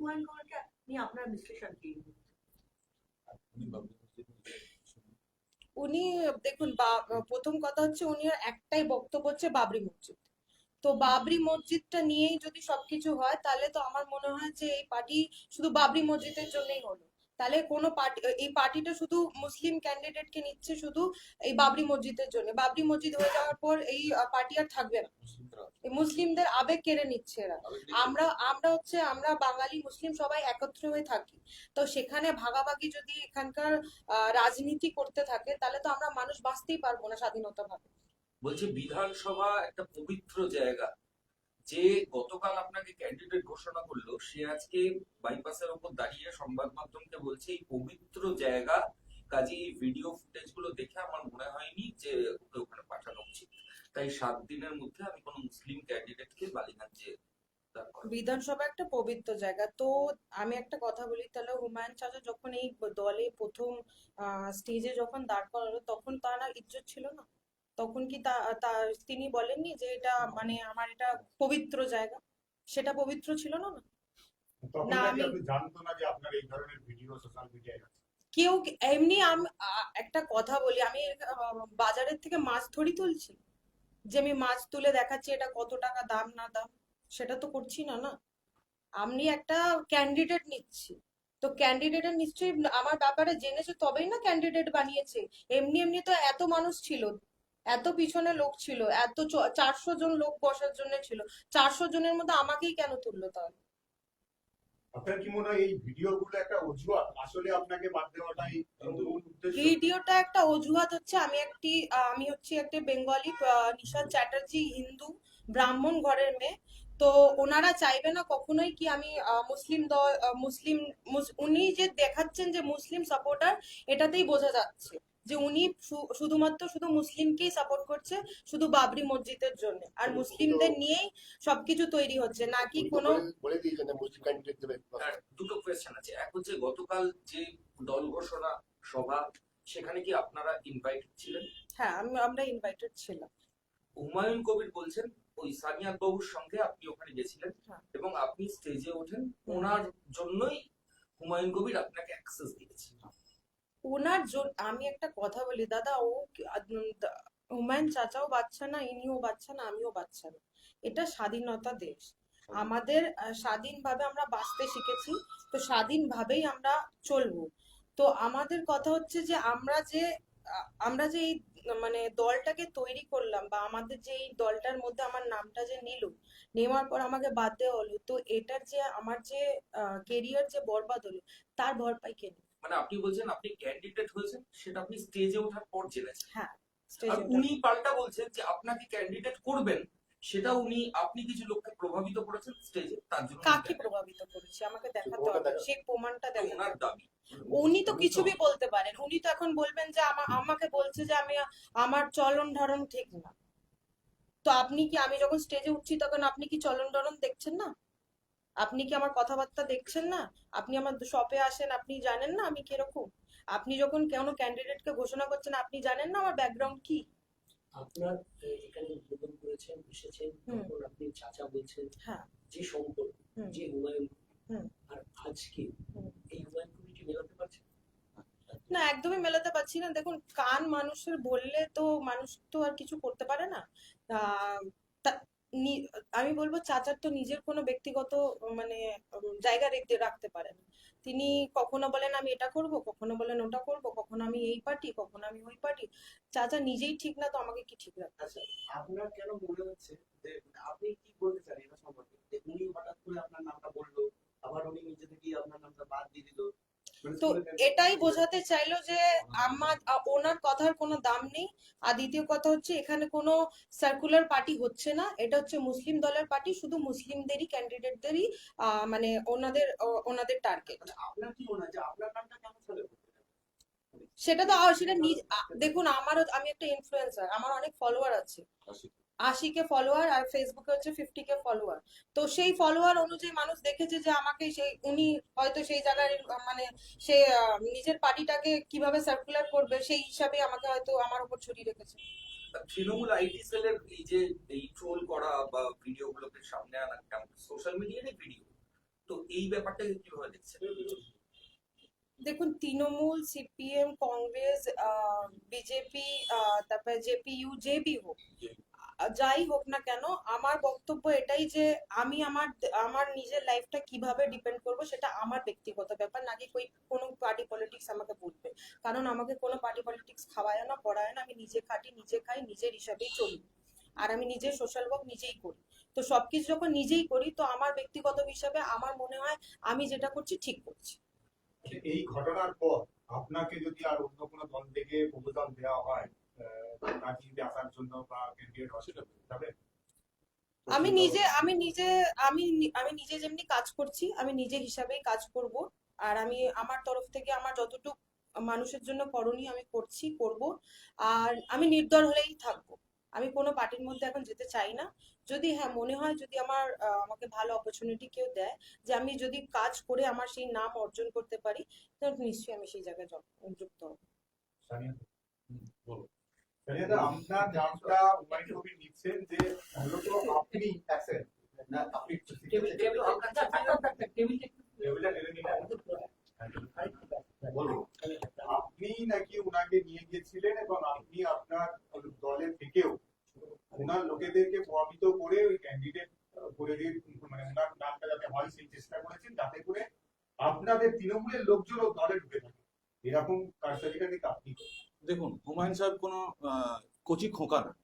হুমায়ুন কবিরকে নিয়ে আপনার বিশ্লেষণ কি উনি, দেখুন প্রথম কথা হচ্ছে উনি একটাই বক্তব্য হচ্ছে বাবরি মসজিদ। তো বাবরি মসজিদটা নিয়েই যদি সবকিছু হয়, তাহলে তো আমার মনে হয় যে এই পার্টি শুধু বাবরি মসজিদের জন্যই হলো। তাহলে কোনো পার্টি এই পার্টিটা শুধু মুসলিম ক্যান্ডিডেটকে নিচ্ছে শুধু এই বাবরি মসজিদের জন্য। বাবরি মসজিদ হয়ে যাওয়ার পর এই পার্টি আর থাকবে না। মুসলিমদের আবেগ কেড়ে নিচ্ছে এরা। আমরা আমরা হচ্ছে আমরা বাঙালি মুসলিম সবাই একত্র হয়ে থাকি। তো সেখানে ভাগাভাগি যদি এখানকার রাজনীতি করতে থাকে তাহলে তো আমরা মানুষ বাঁচতেই পারব না স্বাধীনতা ভাবে বলছে বিধানসভা একটা পবিত্র জায়গা। যে গতকাল আপনাকে ক্যান্ডিডেট ঘোষণা করল, সে আজকে বাইপাসের ওপর দাঁড়িয়ে সংবাদ মাধ্যমকে বলছে, এই পবিত্র জায়গা, কাজে এই ভিডিও ফুটেজগুলো দেখে আমার মনে হয়নি যে ওকে ওখানে পাঠানো উচিত। তাই সাত দিনের মধ্যে আমি কোনো মুসলিম ক্যান্ডিডেটকে করাবো। বিধানসভা একটা পবিত্র জায়গা। তো আমি একটা কথা বলি, তাহলে হুমায়ুন চাচা যখন এই দলে প্রথম স্টেজে যখন দাঁড় করালো, তখন তার ইজ্জত ছিল না? তখন কি তা তিনি বলেননি যে এটা মানে আমার এটা পবিত্র জায়গা? সেটা পবিত্র ছিল না? না না, আমি- জানতো না যে আপনার এই ধরনের ভিডিও সোশ্যাল মিডিয়ায় কেউ এমনি আমি একটা কথা বলি আমি বাজারের থেকে মাছ ধরি তুলছি। যে আমি মাছ তুলে দেখাচ্ছি এটা কত টাকা দাম না দাম সেটা তো করছি না না। আমি একটা ক্যান্ডিডেট নিচ্ছি। তো ক্যান্ডিডেটের নিশ্চয়ই আমার ব্যাপারে জেনেছে তবেই না ক্যান্ডিডেট বানিয়েছে। এমনি এমনি তো এত মানুষ ছিল। এত পিছনে লোক ছিল এত চারশো জন লোক বসার জন্য ছিল চারশো জনের মধ্যে আমাকেই কেন তুললো তাহলে? আপনার কি মনে হয় এই ভিডিও গুলো একটা অজুহাত? আসলে আপনাকে বাদ দেওয়াটাই ভিডিওটা একটা অজুহাত হচ্ছে আমি একটি আমি হচ্ছে একটা বেঙ্গলি নিশাদ চ্যাটার্জি হিন্দু ব্রাহ্মণ ঘরের মেয়ে। তো ওনারা চাইবে না কখনোই কি আমি মুসলিম দল মুসলিম উনি যে দেখাচ্ছেন যে মুসলিম সাপোর্টার এটাতেই বোঝা যাচ্ছে। যে উনি শুধুমাত্র শুধু মুসলিমকেই সাপোর্ট করছে শুধু বাবরি মসজিদের জন্য। আর মুসলিমদের নিয়েই সবকিছু তৈরি হচ্ছে। নাকি কোনো বলে- দিয়েছেন মুসলিম ক্যান্ডিডেট দেবে। আর দুটো কোয়েশ্চেন আছে। এক হচ্ছে গতকাল যে দল ঘোষণা সভা সেখানে কি আপনারা ইনভাইটেড ছিলেন? হ্যাঁ আমি আমরা ইনভাইটেড ছিলাম। হুমায়ুন কবির বলছেন ওই সানিয়াত বাবুর সঙ্গে আপনি ওখানে গেছিলেন হ্যাঁ। এবং আপনি স্টেজে ওঠেন। ওনার জন্যই হুমায়ুন কবির আপনাকে অ্যাক্সেস দিয়েছে। ওনার জন্য আমি একটা কথা বলি দাদা ও হুমায়ুন চাচাও বাচ্চা না ইনিও বাচ্চা না আমিও বাচ্চা না। এটা স্বাধীনতা দেশ। আমাদের স্বাধীনভাবে আমরা বাঁচতে শিখেছি তো স্বাধীনভাবেই আমরা চলবো। তো আমাদের কথা হচ্ছে যে আমরা যে আমরা যে এই মানে দলটাকে তৈরি করলাম বা আমাদের যে এই দলটার মধ্যে আমার নামটা যে নিল নেওয়ার পর আমাকে বাদ দেওয়া হলো তো এটার যে আমার যে কেরিয়ার যে বরবাদ হলো তার ভরপাই কে? মানে আপনি বলছেন আপনি ক্যান্ডিডেট হয়েছেন সেটা আপনি স্টেজে ওঠার পর জেনেছেন। হ্যাঁ আর উনি পাল্টা বলছেন যে আপনাকে ক্যান্ডিডেট করবেন সেটা উনি আপনি কিছু লোককে প্রভাবিত করেছেন স্টেজে তার জন্য কাকে প্রভাবিত করেছে? আমাকে দেখাতে হবে সেই প্রমাণটা তো দেখাতে ওনার দাবি। উনি তো কিছুই বলতে পারেন। উনি তো এখন বলবেন যে আমা- আমাকে বলছে যে আমি আমার চলন ধারণ ঠিক না। তো আপনি কি আমি যখন স্টেজে উঠছি তখন আপনি কি চলন ধরন দেখছেন না? আপনি কি আমার কথাবার্তা দেখছেন না? আপনি আমার শপে আসেন আপনি জানেন না আমি কীরকম? আপনি যখন কোনো ক্যান্ডিডেটকে ঘোষণা করছেন আপনি জানেন না আমার ব্যাকগ্রাউন্ড কি? আপনার এখানে উদ্বোধন করেছেন এসেছেন তখন আপনি চাচা বলছেন হ্যাঁ। যে সম্পর্ক যে হুমায়ুন। আর আজকে এই হুমায়ুন কবিটি মেলাতে পারছেন? না একদমই মেলাতে পারছি না। দেখুন কান মানুষের বললে তো মানুষ তো আর কিছু করতে পারে না। আহ, তা- নি- আমি বলব চাচার তো নিজের কোনো ব্যক্তিগত মানে জায়গা রেখে রাখতে পারেন। তিনি কখনো বলেন, আমি এটা করব কখনো বলেন, ওটা করব কখনো, আমি এই পার্টি কখনো, আমি ওই পার্টি চাচা নিজেই ঠিক না, তো আমাকে কি ঠিক রাখতে আচ্ছা আপনার কেন মনে হচ্ছে যে, আপনি কি বলতে চান এটা সম্পর্কে? উনি হঠাৎ করে আপনার নামটা বলল, আবার উনি নিজে থেকেই আপনার নামটা বাদ দিয়ে দিল। তো এটাই বোঝাতে চাইলো যে আমার ওনার কথার কোনো দাম নেই। আর দ্বিতীয় কথা হচ্ছে এখানে কোনো সার্কুলার পার্টি হচ্ছে না। এটা হচ্ছে মুসলিম দলের পার্টি শুধু মুসলিমদেরই ক্যান্ডিডেটদেরই মানে ওনাদের ওনাদের টার্গেট মানে মনে হয় কেন চলে সেটা তো সেটা নিজ দেখুন আমারও আমি একটা ইনফ্লুয়েন্সার আমার অনেক ফলোয়ার আছে। আশি কে ফলোয়ার আর ফেসবুকে হচ্ছে ফিফটি কে ফলোয়ার তো সেই ফলোয়ার অনুযায়ী মানুষ দেখেছে যে আমাকে সেই উনি হয়তো সেই জায়গায় মানে সে নিজের পার্টিটাকে কীভাবে সার্কুলার করবে সেই হিসাবে আমাকে হয়তো আমার উপর ছড়িয়ে রেখেছে। তৃণমূল আইটি সেলের এই যে এই ট্রোল করা বা ভিডিও গুলোকে সামনে আনা সোশ্যাল মিডিয়ারই ভিডিও তো এই ব্যাপারটাকে কীভাবে দেখছেন? দেখুন তৃণমূল সিপিএম কংগ্রেস বিজেপি তারপরে জেপিইউ বি হোক যাই হোক না কেন, আমার বক্তব্য এটাই যে আমি আমার আমার নিজের লাইফটা কীভাবে ডিপেন্ড করব সেটা আমার ব্যক্তিগত ব্যাপার নাকি কই কোনো পার্টি পলিটিক্স আমাকে বলবে। কারণ আমাকে কোনো পার্টি পলিটিক্স খাওয়ায় না, পড়ায় না, আমি নিজে খাটি, নিজে খাই, নিজের হিসাবেই চলি। আর আমি নিজের সোশ্যাল ওয়ার্ক নিজেই করি। তো সবকিছু যখন নিজেই করি, তো আমার ব্যক্তিগত হিসাবে আমার মনে হয় আমি যেটা করছি, ঠিক করছি। এই ঘটনার পর আপনাকে যদি আর অন্য কোনো দল থেকে প্রপোজাল দেওয়া হয় আহ, আসার জন্য বা ক্যান্ডিডেট হওয়ার আমি নিজে আমি নিজে আমি আমি নিজে যেমনি কাজ করছি আমি নিজে হিসাবেই কাজ করব। আর আমি আমার তরফ থেকে আমার যতটুকু মানুষের জন্য করণীয় আমি করছি করব। আর আমি নির্দল হলেই থাকব। আমি কোনো পার্টির মধ্যে এখন যেতে চাই না। যদি হ্যাঁ মনে হয় যদি আমার আমাকে ভালো অপরচুনিটি কেউ দেয় যে আমি যদি কাজ করে আমার সেই নাম অর্জন করতে পারি তো নিশ্চয়ই আমি সেই জায়গায় যুক্ত হব। আপনার নামটা হুমায়ুন কবির নিচ্ছেন যে মূলত আপনি আছেন না আপনি টেবিল টেবিল টেবিলটা একটু টেবিলটা টেনে আপনি নাকি ওনাকে নিয়ে গিয়েছিলেন এবং আপনি আপনার দলে থেকেও ওনার লোকেদেরকে প্রভাবিত করে ওই ক্যান্ডিডেট করে দিয়ে মানে ওনার নামটা যাতে হয় সেই চেষ্টা করেছেন যাতে করে আপনাদের তৃণমূলের লোকজনও দলে ঢুকে থাকে এরকম কারসাজিটা কিন্তু আপনি করেন। দেখুন হুমায়ুন সাহেব কোনো কচি খোকা না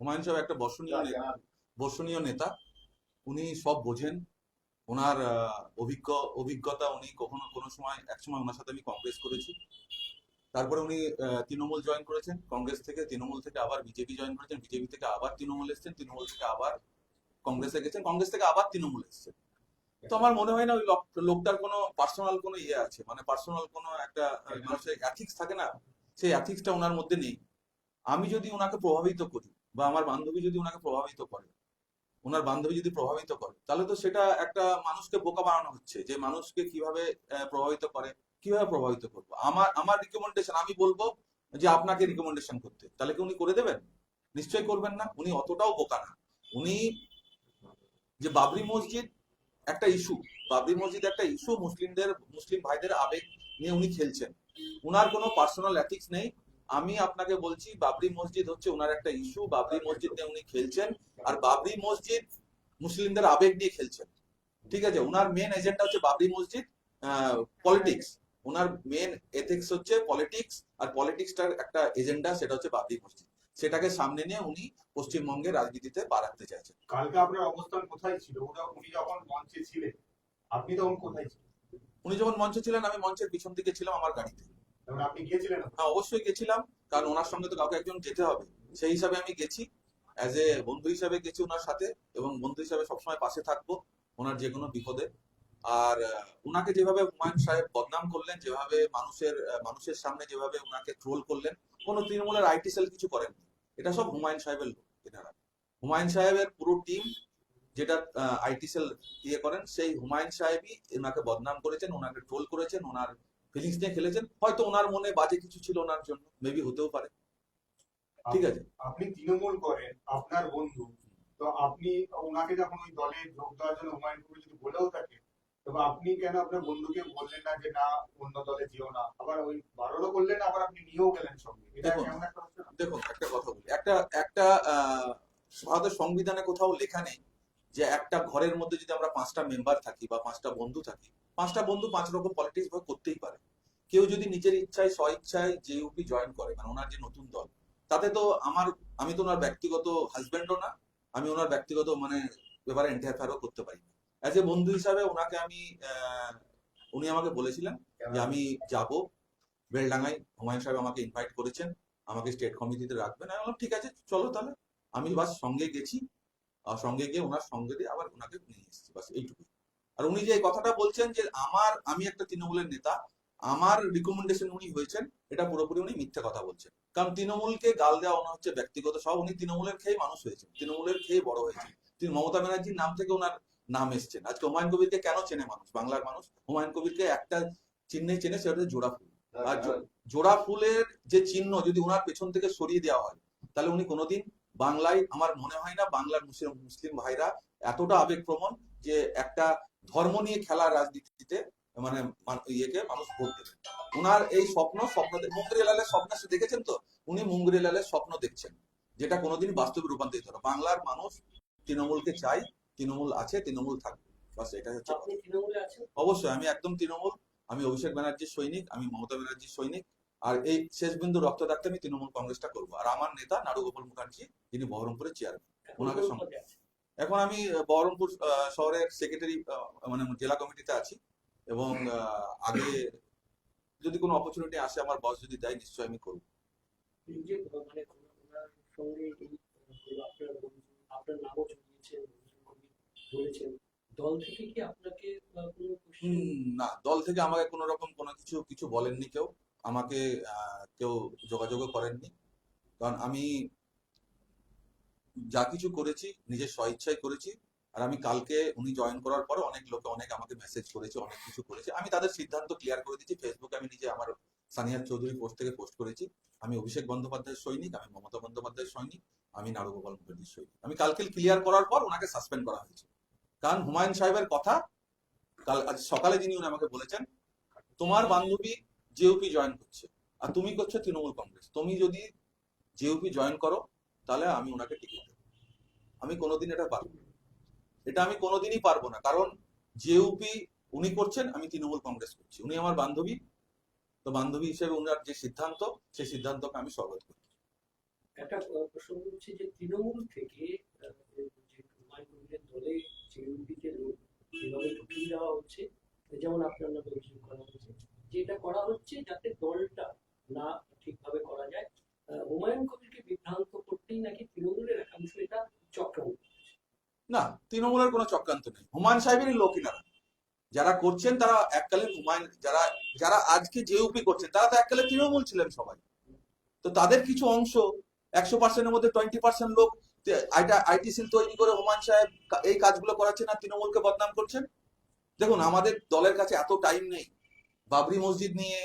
হুমায়ুন সাহেব একটা বর্ষণীয় নেতা বর্ষণীয় নেতা। উনি সব বোঝেন। ওনার অভিজ্ঞ অভিজ্ঞতা উনি কখনো কোনো সময় এক সময় ওনার সাথে আমি কংগ্রেস করেছি। তারপরে উনি তৃণমূল জয়েন করেছেন। কংগ্রেস থেকে তৃণমূল থেকে আবার বিজেপি জয়েন করেছেন। বিজেপি থেকে আবার তৃণমূল এসেছেন। তৃণমূল থেকে আবার কংগ্রেসে গেছেন। কংগ্রেস থেকে আবার তৃণমূল এসেছেন। তো আমার মনে হয় না ওই লোক- লোকটার কোনো পার্সোনাল কোনো ইয়ে আছে। মানে পার্সোনাল কোনো একটা মানুষের অ্যাথিক্স থাকে না। সেই অ্যাথিক্সটা ওনার মধ্যে নেই। আমি যদি ওনাকে প্রভাবিত করি বা আমার বান্ধবী যদি ওনাকে প্রভাবিত করে ওনার বান্ধবী যদি প্রভাবিত করে, তাহলে তো সেটা একটা মানুষকে বোকা বানানো হচ্ছে যে মানুষকে কীভাবে প্রভাবিত করে, কীভাবে প্রভাবিত করব? আমার আমার রিকমেন্ডেশন আমি বলব যে আপনাকে রিকমেন্ডেশন করতে। তাহলে কি উনি করে দেবেন? নিশ্চয়ই করবেন না। উনি অতটাও বোকা না। উনি যে বাবরি মসজিদ একটা ইস্যু বাবরি মসজিদ একটা ইস্যু মুসলিমদের, মুসলিম ভাইদের আবেগ নিয়ে উনি খেলছেন। উনার কোনো পার্সোনাল এথিক্স নেই। আমি আপনাকে বলছি বাবরি মসজিদ হচ্ছে ওনার একটা ইস্যু বাবরি মসজিদ নিয়ে উনি খেলছেন আর বাবরি মসজিদ মুসলিমদের আবেগ নিয়ে খেলছেন। ঠিক আছে ওনার মেন এজেন্ডা হচ্ছে বাবরি মসজিদ পলিটিক্স ওনার মেন এথিক্স হচ্ছে পলিটিক্স আর পলিটিক্সটার একটা এজেন্ডা সেটা হচ্ছে বাবরি মসজিদ। সেটাকে সামনে নিয়ে উনি পশ্চিমবঙ্গের রাজনীতিতে বাড়াতে চাইছেন। কালকে আপনার অবস্থান কোথায় ছিল? উনি যখন মঞ্চে ছিলেন আপনি তখন কোথায় ছিলেন? উনি যখন মঞ্চে ছিলেন আমি মঞ্চের পিছন দিকে ছিলাম আমার গাড়িতে। হ্যাঁ অবশ্যই গেছিলাম, কারণ ওনার সঙ্গে তো কাউকে একজন যেতে হবে। সেই হিসাবে আমি গেছি অ্যাজ এ বন্ধু হিসাবে গেছি ওনার সাথে, এবং বন্ধু হিসাবে সবসময় পাশে থাকব ওনার যে কোনো বিপদে। আর ওনাকে যেভাবে হুমায়ুন সাহেব বদনাম করলেন, যেভাবে মানুষের মানুষের সামনে যেভাবে ওনাকে ট্রোল করলেন, কোনো তৃণমূলের আইটি সেল কিছু করেন এটা সব হুমায়ুন সাহেবের লোক, এনারা। হুমায়ুন সাহেবের পুরো টিম যেটা আইটি সেল ইয়ে করেন, সেই হুমায়ুন সাহেবই ওনাকে বদনাম করেছেন, ওনাকে ট্রোল করেছেন, ওনার ফিলিংস নিয়ে খেলেছেন হয়তো ওনার মনে বাজে কিছু ছিল ওনার জন্য মেবি হতেও পারে। ঠিক আছে? আপনি তৃণমূল করেন আপনার বন্ধু তো আপনি ওনাকে যখন ওই দলে যোগ দেওয়ার জন্য হুমায়ুন কবির যদি বলেও থাকে তবে আপনি কেন আপনার বন্ধুকে বললেন না যে না অন্য দলে যেও না আবার ওই বারোরও করলেন আবার আপনি নিয়েও গেলেন সঙ্গে। এটা কেমন একটা দেখুন একটা কথা বলি। একটা একটা আহ, ভারতের সংবিধানে কোথাও লেখা নেই যে একটা ঘরের মধ্যে যদি আমরা পাঁচটা মেম্বার থাকি বা পাঁচটা বন্ধু থাকি পাঁচটা বন্ধু পাঁচ রকম পলিটিক্স ভাগ করতেই পারে। কেউ যদি নিজের ইচ্ছায় স্ব ইচ্ছায় যে ইউপি জয়েন করে মানে ওনার যে নতুন দল তাতে তো আমার আমি তো ওনার ব্যক্তিগত হাজবেন্ডও না আমি ওনার ব্যক্তিগত মানে ব্যাপারে ইন্টারফেয়ারও করতে পারি অ্যাজ এ বন্ধু হিসাবে ওনাকে আমি উনি আমাকে বলেছিলেন যে আমি যাব। বেলডাঙ্গায় হুমায়ুন সাহেব আমাকে ইনভাইট করেছেন আমাকে স্টেট কমিটিতে রাখবেন। আমি বললাম ঠিক আছে চলো তাহলে। আমি বাস সঙ্গে গেছি সঙ্গে গিয়ে ওনার সঙ্গে দিয়ে আবার ওনাকে নিয়ে এসেছি। বাস এইটুকু আর উনি যে কথাটা বলছেন যে আমার, আমি একটা তৃণমূলের নেতা, আমার রিকমেন্ডেশন উনি হয়েছেন, এটা পুরোপুরি উনি মিথ্যে কথা বলছেন। কারণ তৃণমূলকে গাল দেওয়া ওনার হচ্ছে ব্যক্তিগত, সব উনি তৃণমূলের খেয়ে মানুষ হয়েছেন, তৃণমূলের খেয়ে বড় হয়েছে তিনি মমতা ব্যানার্জির নাম থেকে ওনার নাম এসছেন। আজকে হুমায়ুন কবিরকে কেন চেনে মানুষ? বাংলার মানুষ, হুমায়ুন কবিরকে একটা চিহ্নে চেনে, সেটা হচ্ছে জোড়া ফুল। আর জোড়া ফুলের যে চিহ্ন যদি ওনার পেছন থেকে সরিয়ে দেওয়া হয়, তাহলে উনি কোনোদিন বাংলায়, আমার মনে হয় না, বাংলার মুসলিম মুসলিম ভাইরা এতটা আবেগপ্রবণ যে একটা ধর্ম নিয়ে খেলা রাজনীতিতে মানে ইয়েকে মানুষ ভোট দেবে। ওনার এই স্বপ্ন স্বপ্ন মুঙ্গরিলালের স্বপ্ন সে দেখেছেন তো? উনি মুঙ্গরিলালের স্বপ্ন দেখছেন যেটা কোনোদিন বাস্তবে রূপান্তরিত হলো বাংলার মানুষ তৃণমূলকে চাই তৃণমূল আছে তৃণমূল থাকবে বাস এটাই হচ্ছে অবশ্যই আমি একদম তৃণমূল। আমি অভিষেক ব্যানার্জির সৈনিক আমি মমতা ব্যানার্জির সৈনিক। আর এই শেষ বিন্দু রক্ত রাখতে আমি তৃণমূল কংগ্রেসটা করব। আর আমার নেতা নারুগোপাল মুখার্জি যিনি বহরমপুরের চেয়ারম্যান ওনাকে কোন সম- পদে আছেন? এখন আমি বহরমপুর শহরের সেক্রেটারি মানে জেলা কমিটিতে আছি এবং আগে যদি কোনো অপরচুনিটি আসে আমার বস যদি দেয় নিশ্চয়ই আমি করব। মানে না দল থেকে আমাকে কোনো রকম কোনো কিছু কিছু বলেননি কেউ। আমাকে আহ, কেউ যোগাযোগও করেননি। কারণ আমি যা কিছু করেছি, নিজের স্বইচ্ছায় করেছি। আর আমি কালকে উনি জয়েন করার পর অনেক লোকে, অনেক আমাকে মেসেজ করেছে, অনেক কিছু করেছে। আমি তাদের সিদ্ধান্ত ক্লিয়ার করে দিচ্ছি ফেসবুকে আমি নিজে আমার সানিয়ার চৌধুরী পোস্ট থেকে পোস্ট করেছি। আমি অভিষেক বন্দ্যোপাধ্যায়ের সৈনিক, আমি মমতা বন্দ্যোপাধ্যায়ের সৈনিক, আমি নারুগোপাল মুখার্জির সৈনিক। আমি কালকে ক্লিয়ার করার পর ওনাকে সাসপেন্ড করা হয়েছে। কারণ হুমায়ুন সাহেবের কথা কাল, আজ সকালে যিনি উনি আমাকে বলেছেন, তোমার বান্ধবী জেউপি জয়েন করছে। আর তুমি করছ তৃণমূল কংগ্রেস। তুমি যদি জেউপি জয়েন করো, তাহলে আমি ওনাকে টিকিট আমি কোনোদিন এটা পারব এটা আমি কোনোদিনই পারব না। কারণ জেউপি উনি করছেন, আমি তৃণমূল কংগ্রেস করছি। উনি আমার বান্ধবী। তো বান্ধবী হিসেবে উনার যে সিদ্ধান্ত, সেই সিদ্ধান্তকে আমি স্বাগত করি একটা প্রসঙ্গ হচ্ছে যে তৃণমূল থেকে ঢুকিয়ে দেওয়া হচ্ছে, যেমন আপনার হচ্ছে। যে এটা করা হচ্ছে যাতে দলটা না ঠিকভাবে করা যায়। হুমায়ুন কবিরকে বিভ্রান্ত করতেই নাকি তৃণমূলের একাংশ এটা না, তৃণমূলের কোনো চক্রান্ত নেই। হুমায়ুন সাহেবেরই লোক এনারা যারা করছেন তারা এককালীন হুমায়ুন, যারা যারা আজকে জেউপি করছেন, তারা তো এককালে তৃণমূল ছিলেন সবাই। তো তাদের কিছু অংশ, একশো পার্সেন্টের মধ্যে টোয়েন্টি পার্সেন্ট লোক আইটি সিল তৈরি করে হুমায়ুন সাহেব এই কাজগুলো করাচ্ছেন আর তৃণমূলকে বদনাম করছেন? দেখুন, আমাদের দলের কাছে এত টাইম নেই। বাবরি মসজিদ নিয়ে,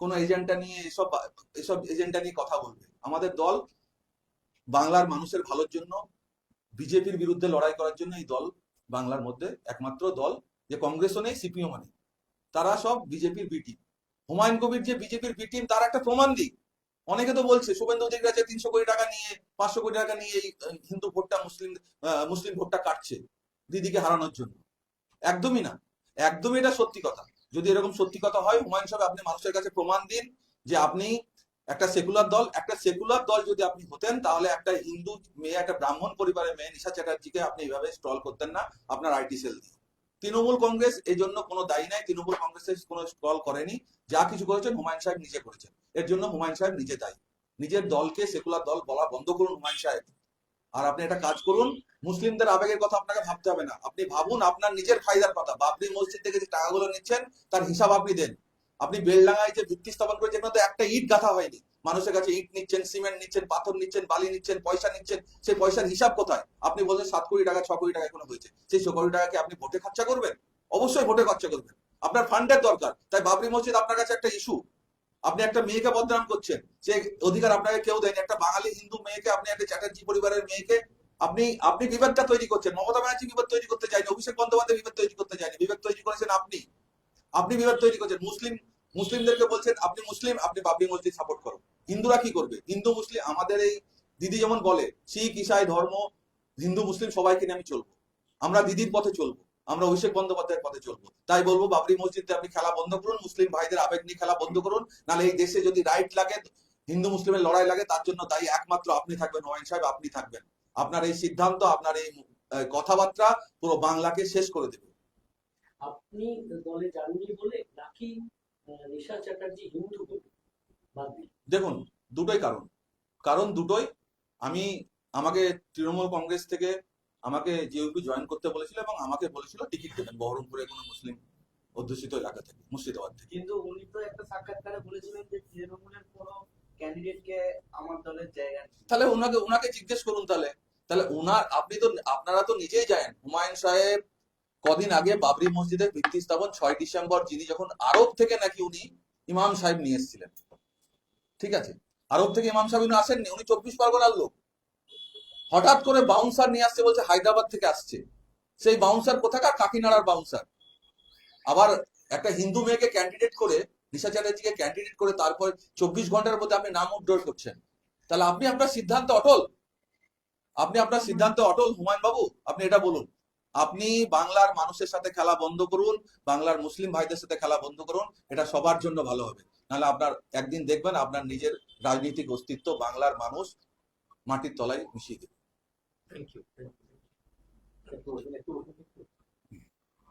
কোনো এজেন্ডা নিয়ে, এসব এসব এজেন্ডা নিয়ে কথা বলবে। আমাদের দল বাংলার মানুষের ভালোর জন্য বিজেপির বিরুদ্ধে লড়াই করার জন্য এই দল বাংলার মধ্যে একমাত্র দল, যে কংগ্রেসও নেই সিপিএম নেই। তারা সব বিজেপির বি টিম হুমায়ুন কবির যে বিজেপির বি টিম তার একটা প্রমাণ দিক অনেকে তো বলছে, শুভেন্দু অধিকারী তিনশো কোটি টাকা নিয়ে, পাঁচশো কোটি টাকা নিয়ে এই হিন্দু ভোটটা মুসলিম মুসলিম ভোটটা কাটছে দিদিকে হারানোর জন্য। একদমই না। একদমই এটা সত্যি কথা। যদি এরকম সত্যি কথা হয়, হুমায়ুন সাহেব, আপনি মানুষের কাছে প্রমাণ দিন যে আপনি একটা সেকুলার দল, একটা সেকুলার দল যদি আপনি হতেন, তাহলে একটা হিন্দু মেয়ে, একটা ব্রাহ্মণ পরিবারের মেয়ে নিশা চ্যাটার্জিকে আপনি এইভাবে স্টল করতেন না আপনার আইটি সেল দিয়ে। তৃণমূল কংগ্রেস এই জন্য কোনো দায়ী নাই, তৃণমূল কংগ্রেসের কোনো স্টল করেনি। যা কিছু করেছেন হুমায়ুন সাহেব নিজে করেছেন। এর জন্য হুমায়ুন সাহেব নিজে দায়ী। নিজের দলকে সেকুলার দল বলা বন্ধ করুন হুমায়ুন সাহেব। আর আপনি একটা কাজ করুন, মুসলিমদের আবেগের কথা আপনাকে ভাবতে হবে না। আপনি ভাবুন আপনার নিজের ফায়দার কথা। বাবরি মসজিদ থেকে যে টাকাগুলো নিচ্ছেন, তার হিসাব আপনি দেন। আপনি বেলডাঙ্গায় যে ভিত্তি স্থাপন করেছেন, এখানে তো একটা ইট গাঁথা হয়নি। মানুষের কাছে ইট নিচ্ছেন, সিমেন্ট নিচ্ছেন, পাথর নিচ্ছেন, বালি নিচ্ছেন, পয়সা নিচ্ছেন, সেই পয়সার হিসাব কোথায়? আপনি বলছেন সাত কোটি টাকা, ছ কোটি টাকা এখনও হয়েছে। সেই ছ কোটি টাকা কি আপনি ভোটে খরচা করবেন? অবশ্যই ভোটে খরচা করবেন। আপনার ফান্ডের দরকার। তাই বাবরি মসজিদ আপনার কাছে একটা ইস্যু আপনি একটা মেয়েকে বদনাম করছেন। সে অধিকার আপনাকে কেউ দেয়নি। একটা বাঙালি হিন্দু মেয়েকে, আপনি একটা চ্যাটার্জি পরিবারের মেয়েকে, আপনি আপনি বিভেদটা তৈরি করছেন। মমতা ব্যানার্জি বিভেদ তৈরি করতে চাইনি অভিষেক বন্দ্যোপাধ্যায় বিভেদ তৈরি করতে চাইনি বিভেদ তৈরি করেছেন আপনি। আপনি বিভেদ তৈরি করছেন। মুসলিম, মুসলিমদেরকে বলছেন, আপনি মুসলিম, আপনি বাবরি মসজিদ সাপোর্ট করো। হিন্দুরা কি করবে? হিন্দু, মুসলিম, আমাদের এই দিদি যেমন বলে, শিখ, ইসাই, ধর্ম, হিন্দু, মুসলিম, সবাইকে নিয়ে আমি চলবো। আমরা দিদির পথে চলবো। আমরা অভিষেক বন্দ্যোপাধ্যায়ের পথে চলবো। তাই বলব, বাবরি মসজিদে আপনি খেলা বন্ধ করুন, মুসলিম ভাইদের আবেগ নিয়ে খেলা বন্ধ করুন। নাহলে এই দেশে যদি রাইট লাগে, হিন্দু, মুসলিমের লড়াই লাগে, তার জন্য দায়ী একমাত্র আপনি থাকবেন হুমায়ুন সাহেব, আপনি থাকবেন। আপনার এই সিদ্ধান্ত, আপনার এই কথাবার্তা পুরো বাংলাকে শেষ করে দেবে। আপনি দলে যাননি বলে নাকি নিশা চ্যাটার্জি হিন্দু বলে দেখুন দুটোই কারণ। কারণ দুটোই আমি আমাকে তৃণমূল কংগ্রেস থেকে আমাকে জিওপি জয়েন করতে বলেছিল এবং আমাকে বলেছিল টিকিট দেবেন বহরমপুরে কোনো মুসলিম অধ্যুষিত এলাকা থেকে মুর্শিদাবাদ থেকে। কিন্তু উনি তো একটা সাক্ষাৎকারে বলেছিলেন যে তৃণমূলের কোনো ক্যান্ডিডেটকে আমার দলের জায়গা তাহলে ওনাকে ওনাকে জিজ্ঞেস করুন তাহলে। তাহলে ওনার আপনি তো আপনারা তো নিজেই জানেন হুমায়ুন সাহেব কদিন আগে বাবরি মসজিদের ভিত্তি স্থাপন ছয় ডিসেম্বর, যিনি যখন আরব থেকে নাকি উনি ইমাম সাহেব নিয়ে এসেছিলেন। ঠিক আছে? আরব থেকে ইমাম সাহেব উনি আসেননি, উনি চব্বিশ পরগনার লোক। হঠাৎ করে বাউন্সার নিয়ে আসছে বলছে, হায়দ্রাবাদ থেকে আসছে। সেই বাউন্সার কোথাকার? কাকিনাড়ার বাউন্সার আবার একটা হিন্দু মেয়েকে ক্যান্ডিডেট করে, নিশা চ্যাটার্জিকে ক্যান্ডিডেট করে তারপর চব্বিশ ঘণ্টার মধ্যে আপনি নাম উড্ডোর করছেন। তাহলে আপনি আপনার সিদ্ধান্ত অটল। আপনি আপনার সিদ্ধান্ত অটল, হুমায়ুন বাবু, আপনি এটা বলুন। আপনি বাংলার মানুষের সাথে খেলা বন্ধ করুন, বাংলার মুসলিম ভাইদের সাথে খেলা বন্ধ করুন, এটা সবার জন্য ভালো হবে। নাহলে আপনার একদিন দেখবেন আপনার নিজের রাজনৈতিক অস্তিত্ব বাংলার মানুষ মাটির তলায় মিশিয়ে দেবে। Thank you thank you